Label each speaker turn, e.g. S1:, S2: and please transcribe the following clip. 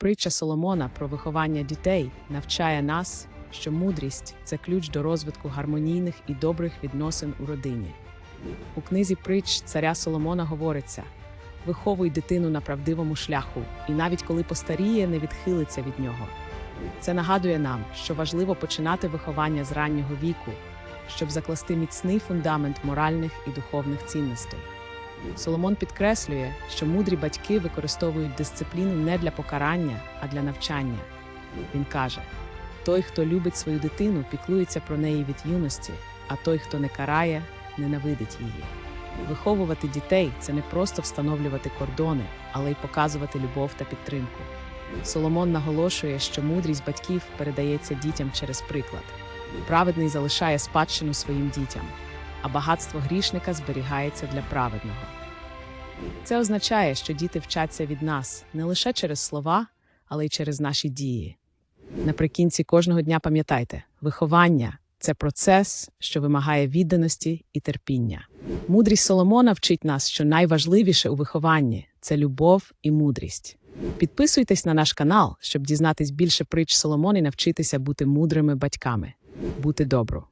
S1: Притча Соломона про виховання дітей навчає нас, що мудрість це ключ до розвитку гармонійних і добрих відносин у родині. У книзі притч царя Соломона говориться: виховуй дитину на правдивому шляху, і навіть коли постаріє, не відхилиться від нього. Це нагадує нам, що важливо починати виховання з раннього віку, щоб закласти міцний фундамент моральних і духовних цінностей. Соломон підкреслює, що мудрі батьки використовують дисципліну не для покарання, а для навчання. Він каже: той, хто любить свою дитину, піклується про неї від юності, а той, хто не карає, ненавидить її. Виховувати дітей це не просто встановлювати кордони, але й показувати любов та підтримку. Соломон наголошує, що мудрість батьків передається дітям через приклад. Праведний залишає спадщину своїм дітям, а багатство грішника зберігається для праведного. Це означає, що діти вчаться від нас не лише через слова, але й через наші дії. Наприкінці кожного дня пам'ятайте, виховання це процес, що вимагає відданості і терпіння. Мудрість Соломона вчить нас, що найважливіше у вихованні це любов і мудрість. Підписуйтесь на наш канал, щоб дізнатись більше притч Соломона і навчитися бути мудрими батьками. Бути добру.